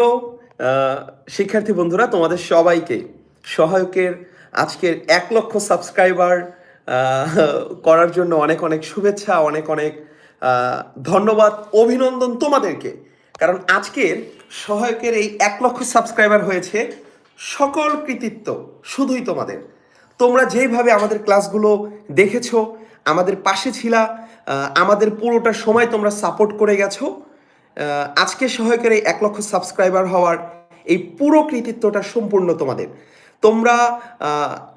আহ, শিক্ষার্থী বন্ধুরা তোমাদের সবাইকে সহায়কের আজকের এক লক্ষ সাবস্ক্রাইবার করার জন্য অনেক অনেক শুভেচ্ছা অনেক অনেক ধন্যবাদ অভিনন্দন তোমাদেরকে। কারণ আজকের সহায়কের এই এক লক্ষ সাবস্ক্রাইবার হয়েছে সকল কৃতিত্ব শুধুই তোমাদের। তোমরা যেইভাবে আমাদের ক্লাসগুলো দেখেছ আমাদের পাশে ছিলা আমাদের পুরোটা সময় তোমরা সাপোর্ট করে গেছো আজকে সহায়কের এই এক লক্ষ সাবস্ক্রাইবার হওয়ার এই পুরো কৃতিত্বটা সম্পূর্ণ তোমাদের। তোমরা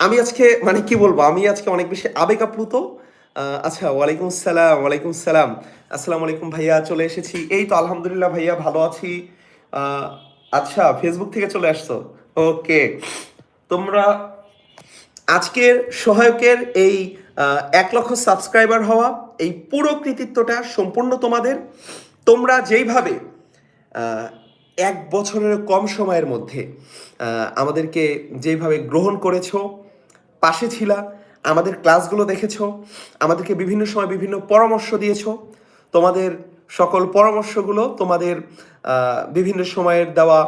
আমি আজকে মানে কি বলব, আমি আজকে অনেক বেশি আবেগ আপ্লুত আচ্ছা ওয়ালাইকুম সালাম ওয়ালাইকুম সালাম। আসসালামু আলাইকুম ভাইয়া, চলে এসেছি। এই তো আলহামদুলিল্লাহ ভাইয়া, ভালো আছি। আচ্ছা ফেসবুক থেকে চলে আসছো? ওকে তোমরা আজকের সহায়কের এই এক লক্ষ সাবস্ক্রাইবার হওয়া, এই পুরো কৃতিত্বটা সম্পূর্ণ তোমাদের। তোমরা যেইভাবে এক বছরের কম সময়ের মধ্যে আমাদেরকে যেইভাবে গ্রহণ করেছ, পাশে ছিলা, আমাদের ক্লাসগুলো দেখেছ, আমাদেরকে বিভিন্ন সময় বিভিন্ন পরামর্শ দিয়েছ, তোমাদের সকল পরামর্শগুলো, তোমাদের বিভিন্ন সময়ের দেওয়া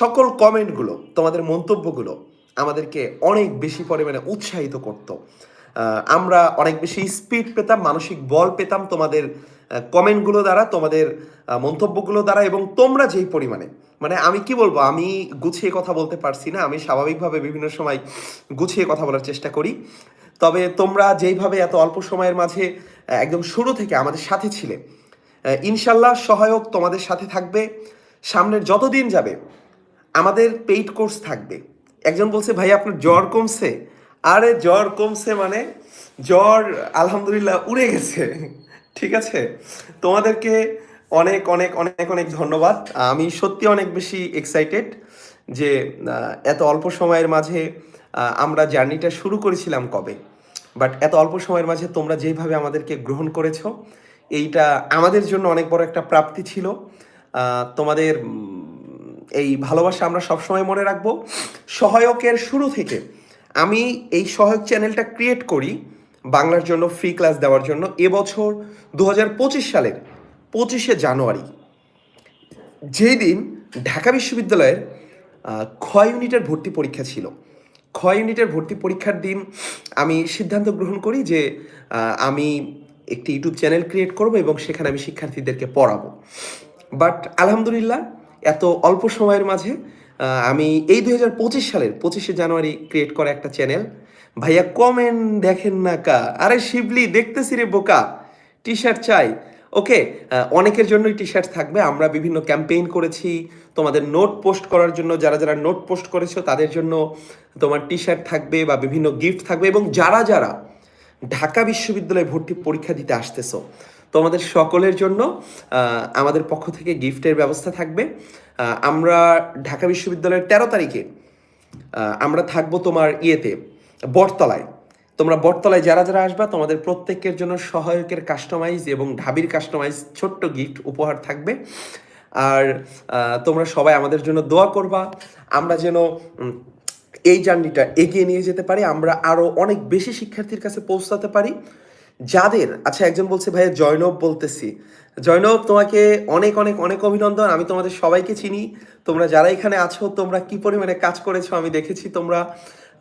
সকল কমেন্টগুলো, তোমাদের মন্তব্যগুলো আমাদেরকে অনেক বেশি পরিমাণে উৎসাহিত করতো। আমরা অনেক বেশি স্পিড পেতাম, মানসিক বল পেতাম তোমাদের কমেন্টগুলো দ্বারা, তোমাদের মন্তব্যগুলো দ্বারা এবং তোমরা যেই পরিমাণে। মানে আমি কি বলব, আমি গুছিয়ে কথা বলতে পারছি না, আমি স্বাভাবিকভাবে বিভিন্ন সময় গুছিয়ে কথা বলার চেষ্টা করি। তবে তোমরা যেইভাবে এত অল্প সময়ের মাঝে একদম শুরু থেকে আমাদের সাথে ছিলে ইনশাল্লাহ সহায়ক তোমাদের সাথে থাকবে। সামনের যতদিন যাবে, আমাদের পেইড কোর্স থাকবে। একজন বলছে, ভাই, আপনার জ্বর কমছে। আরে, জ্বর কমছে মানে জ্বর আলহামদুলিল্লাহ উড়ে গেছে। ঠিক আছে? তোমাদেরকে অনেক অনেক অনেক অনেক ধন্যবাদ। আমি সত্যি অনেক বেশি এক্সাইটেড যে এত অল্প সময়ের মাঝে আমরা জার্নিটা শুরু করেছিলাম কবে? বাট এত অল্প সময়ের মাঝে তোমরা যেইভাবে আমাদেরকে গ্রহণ করেছ, এইটা আমাদের জন্য অনেক বড় একটা প্রাপ্তি ছিল। তোমাদের এই ভালোবাসা আমরা সবসময় মনে রাখব। সহায়কের শুরু থেকে আমি এই সহায়ক চ্যানেলটা ক্রিয়েট করি। বাংলার জন্য ফ্রি ক্লাস দেওয়ার জন্য এবছর দু হাজার পঁচিশ সালের পঁচিশে জানুয়ারি। যেই দিন ঢাকা বিশ্ববিদ্যালয়ের ক্ষয় ইউনিটের ভর্তি পরীক্ষা ছিল। ক্ষয় ইউনিটের ভর্তি পরীক্ষার দিন আমি সিদ্ধান্ত গ্রহণ করি যে আমি একটি ইউটিউব চ্যানেল ক্রিয়েট করব এবং সেখানে আমি শিক্ষার্থীদেরকে পড়াবো। বাট আলহামদুলিল্লাহ, এত অল্প সময়ের মাঝে আমি এই দুই পঁচিশ সালের পঁচিশে জানুয়ারি ক্রিয়েট করা একটা চ্যানেল ভাইয়া কমেন্ট দেখেন না কা। আরে শিবলি, দেখতেছি রে বোকা। টি শার্ট চাই ওকে অনেকের জন্যই টি শার্ট থাকবে। আমরা বিভিন্ন ক্যাম্পেইন করেছি। তোমাদের নোট পোস্ট করার জন্য, যারা যারা নোট পোস্ট করেছ, তাদের জন্য তোমার টি শার্ট থাকবে বা বিভিন্ন গিফট থাকবে। এবং যারা যারা ঢাকা বিশ্ববিদ্যালয়ে ভর্তি পরীক্ষা দিতে আসতেছো তোমাদের সকলের জন্য আমাদের পক্ষ থেকে গিফটের ব্যবস্থা থাকবে। আমরা ঢাকা বিশ্ববিদ্যালয়ের তেরো তারিখে আমরা থাকব তোমার ইয়েতে, বটতলায়। তোমরা বটতলায় যারা যারা আসবা, তোমাদের প্রত্যেকের জন্য সহায়কের কাস্টমাইজ এবং ঢাবির কাস্টমাইজ ছোট্ট গিফট উপহার থাকবে। আর তোমরা সবাই আমাদের জন্য দোয়া করবা। আমরা যেন এই জার্নিটা এগিয়ে নিয়ে যেতে পারি। আমরা আরও অনেক বেশি শিক্ষার্থীর কাছে পৌঁছাতে পারি। যাদের আচ্ছা একজন বলছে, ভাইয়া, জয়নব বলতেছি। জয়নব, তোমাকে অনেক অনেক অনেক অভিনন্দন। আমি তোমাদের সবাইকে চিনি। তোমরা যারা এখানে আছো, তোমরা কি পরিমাণে কাজ করেছ আমি দেখেছি। তোমরা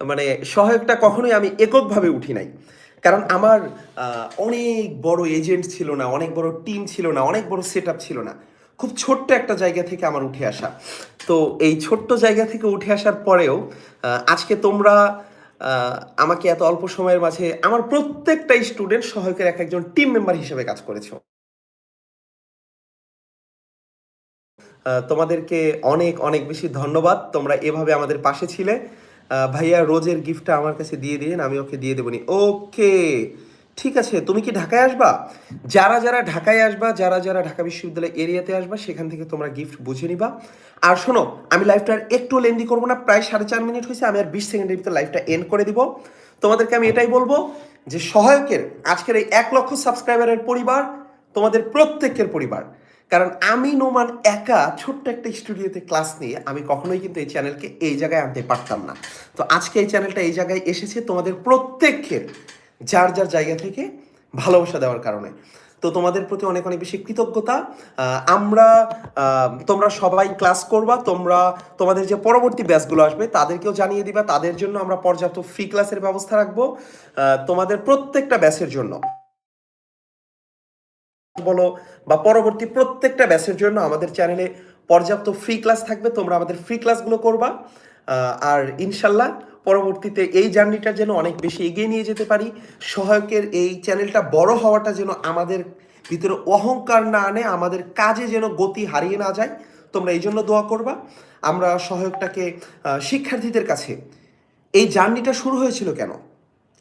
মানে সহায়কটা কখনোই আমি এককভাবে উঠি নাই। কারণ আমার অনেক বড় এজেন্ট ছিল না, অনেক বড় টিম ছিল না, অনেক বড় সেট ছিল না। খুব ছোট্ট একটা জায়গা থেকে আমার উঠে আসা। তো এই ছোট্ট জায়গা থেকে উঠে আসার পরেও আজকে তোমরা আমাকে এত অল্প সময়ের মাঝে আমার প্রত্যেকটা স্টুডেন্ট সহায়কের এক একজন টিম মেম্বার হিসেবে কাজ করেছ। তোমাদেরকে অনেক অনেক বেশি ধন্যবাদ। তোমরা এভাবে আমাদের পাশে ছিলে। ভাইয়া রোজের গিফটটা আমার কাছে দিয়ে দিন, আমি ওকে দিয়ে দেবনি ওকে ঠিক আছে, তুমি কি ঢাকায় আসবা? যারা যারা ঢাকায় আসবা, যারা যারা ঢাকা বিশ্ববিদ্যালয় এরিয়াতে আসবা, সেখান থেকে তোমরা গিফট বুঝে নিবা। আর শোনো, আমি লাইভটা আর একটু লেন্দি করব না, প্রায় সাড়ে চার মিনিট হয়েছে, আমি আর বিশ সেকেন্ডের ভিতরে লাইভটা এন্ড করে দিব। তোমাদেরকে আমি এটাই বলব যে সহায়কের, আজকের এই এক লক্ষ সাবস্ক্রাইবারের পরিবার, তোমাদের প্রত্যেকের পরিবার। কারণ আমি, নোমান, একা ছোট্ট একটা স্টুডিওতে ক্লাস নিয়ে আমি কখনোই কিন্তু এই চ্যানেলকে এই জায়গায় আনতে পারতাম না। তো আজকে এই চ্যানেলটা এই জায়গায় এসেছে, তোমাদের প্রত্যেকের যার যার জায়গা থেকে ভালোবাসা দেওয়ার কারণে। তো তোমাদের প্রতি অনেক অনেক বেশি কৃতজ্ঞতা। আমরা তোমরা সবাই ক্লাস করবা, তোমরা, তোমাদের যে পরবর্তী ব্যাচগুলো আসবে, তাদেরকেও জানিয়ে দিবা, তাদের জন্য আমরা পর্যাপ্ত ফ্রি ক্লাসের ব্যবস্থা রাখব তোমাদের প্রত্যেকটা ব্যাচের জন্য। বলো, বা পরবর্তী প্রত্যেকটা ব্যাচের জন্য আমাদের চ্যানেলে পর্যাপ্ত ফ্রি ক্লাস থাকবে, তোমরা আমাদের ফ্রি ক্লাসগুলো করবা। আর ইনশাল্লাহ পরবর্তীতে এই জার্নিটা যেন অনেক বেশি এগিয়ে নিয়ে যেতে পারি। সহায়কের এই চ্যানেলটা বড় হওয়াটা যেন আমাদের ভিতরে অহংকার না আনে, আমাদের কাজে যেন গতি হারিয়ে না যায়। তোমরা এই জন্য দোয়া করবা। আমরা সহায়কটাকে শিক্ষার্থীদের কাছে এই জার্নিটা শুরু হয়েছিল কেন?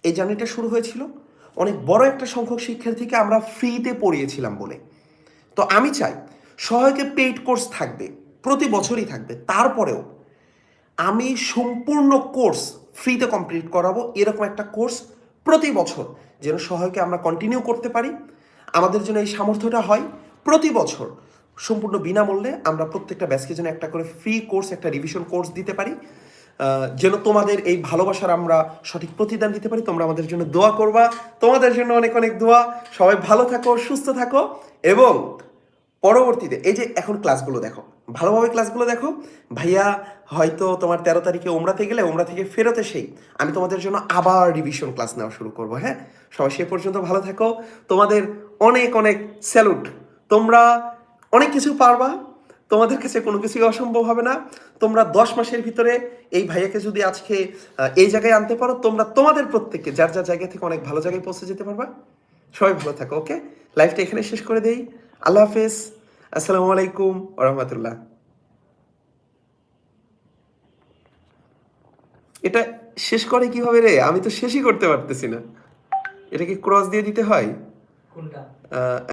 এই জার্নিটা শুরু হয়েছিল অনেক বড় একটা সংখ্যক শিক্ষার্থীকে আমরা ফ্রিতে পড়িয়েছিলাম বলে। তো আমি চাই সহায়কে পেইড কোর্স থাকবে, প্রতি বছরই থাকবে। তারপরেও আমি সম্পূর্ণ কোর্স ফ্রিতে কমপ্লিট করাবো, এরকম একটা কোর্স প্রতি বছর যেন সহায়কে আমরা কন্টিনিউ করতে পারি। আমাদের জন্য এই সামর্থ্যটা হয় প্রতি বছর সম্পূর্ণ বিনামূল্যে আমরা প্রত্যেকটা ব্যাচকে যেন একটা করে ফ্রি কোর্স একটা রিভিশন কোর্স দিতে পারি। যেন তোমাদের এই ভালোবাসার আমরা সঠিক প্রতিদান দিতে পারি। তোমরা আমাদের জন্য দোয়া করবা। তোমাদের জন্য অনেক অনেক দোয়া। সবাই ভালো থাকো, সুস্থ থাকো এবং পরবর্তীতে এই যে এখন ক্লাসগুলো দেখো ভালোভাবে ক্লাসগুলো দেখো। ভাইয়া, হয়তো তোমার তেরো তারিখে ওমরাতে গেলে ওমরা থেকে ফেরতে সেই আমি তোমাদের জন্য আবার রিভিশন ক্লাস নেওয়া শুরু করব হ্যাঁ? সবাই সে পর্যন্ত ভালো থাকো। তোমাদের অনেক অনেক স্যালুট তোমরা অনেক কিছু পারবা। তোমাদের কাছে কোনো কিছুই অসম্ভব হবে না। তোমরা দশ মাসের ভিতরে এই ভাইয়াকে যদি আজকে এই জায়গায় আনতে পারো, তোমরা তোমাদের প্রত্যেককে, যার যার জায়গা থেকে অনেক ভালো জায়গায় পৌঁছে যেতে পারবা। সবাই ভালো থাকো ওকে লাইফটা এখানে শেষ করে দেই। আল্লাহ হাফেজ। আসসালামু আলাইকুম রহমতুল্লাহ। এটা শেষ করে কীভাবে রে? আমি তো শেষই করতে পারতেছি না। এটা কি ক্রস দিয়ে দিতে হয়? কোনটা?